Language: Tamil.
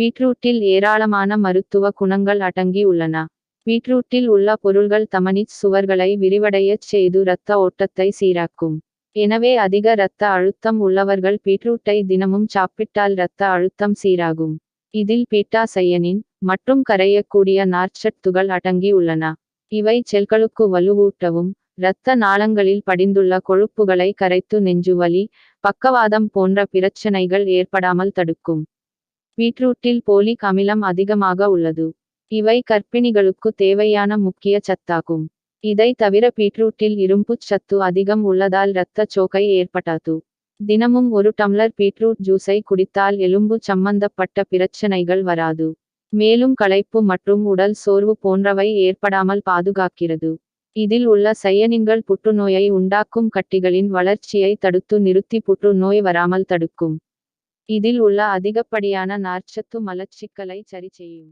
பீட்ரூட்டில் ஏராளமான மருத்துவ குணங்கள் அடங்கி உள்ளன. பீட்ரூட்டில் உள்ள பொருள்கள் தமனிச் சுவர்களை விரிவடையச் செய்து இரத்த ஓட்டத்தை சீராக்கும். எனவே அதிக இரத்த அழுத்தம் உள்ளவர்கள் பீட்ரூட்டை தினமும் சாப்பிட்டால் இரத்த அழுத்தம் சீராகும். இதில் பீட்டா சையனின் மற்றும் கரையக்கூடிய நார்ச்சத்துகள் அடங்கி உள்ளன. இவை செல்களுக்கு வலுவூட்டவும் இரத்த நாளங்களில் படிந்துள்ள கொழுப்புகளை கரைத்து நெஞ்சுவலி பக்கவாதம் போன்ற பிரச்சனைகள் ஏற்படாமல் தடுக்கும். பீட்ரூட்டில் போலிக் அமிலம் அதிகமாக உள்ளது. இவை கர்ப்பிணிகளுக்கு தேவையான முக்கிய சத்தாகும். இதை தவிர பீட்ரூட்டில் இரும்புச் சத்து அதிகம் உள்ளதால் இரத்த சோக்கை ஏற்பட்டாது தினமும் ஒரு டம்ளர் பீட்ரூட் ஜூஸை குடித்தால் எலும்பு சம்பந்தப்பட்ட பிரச்சனைகள் வராது. மேலும் களைப்பு மற்றும் உடல் சோர்வு போன்றவை ஏற்படாமல் பாதுகாக்கிறது. இதில் உள்ள சையனின்கள் புற்றுநோயை உண்டாக்கும் கட்டிகளின் வளர்ச்சியை தடுத்து நிறுத்தி புற்றுநோய் வராமல் தடுக்கும். இதில் உள்ள அதிகப்படியான நார்ச்சத்து மலச்சிக்கலை சரி செய்யும்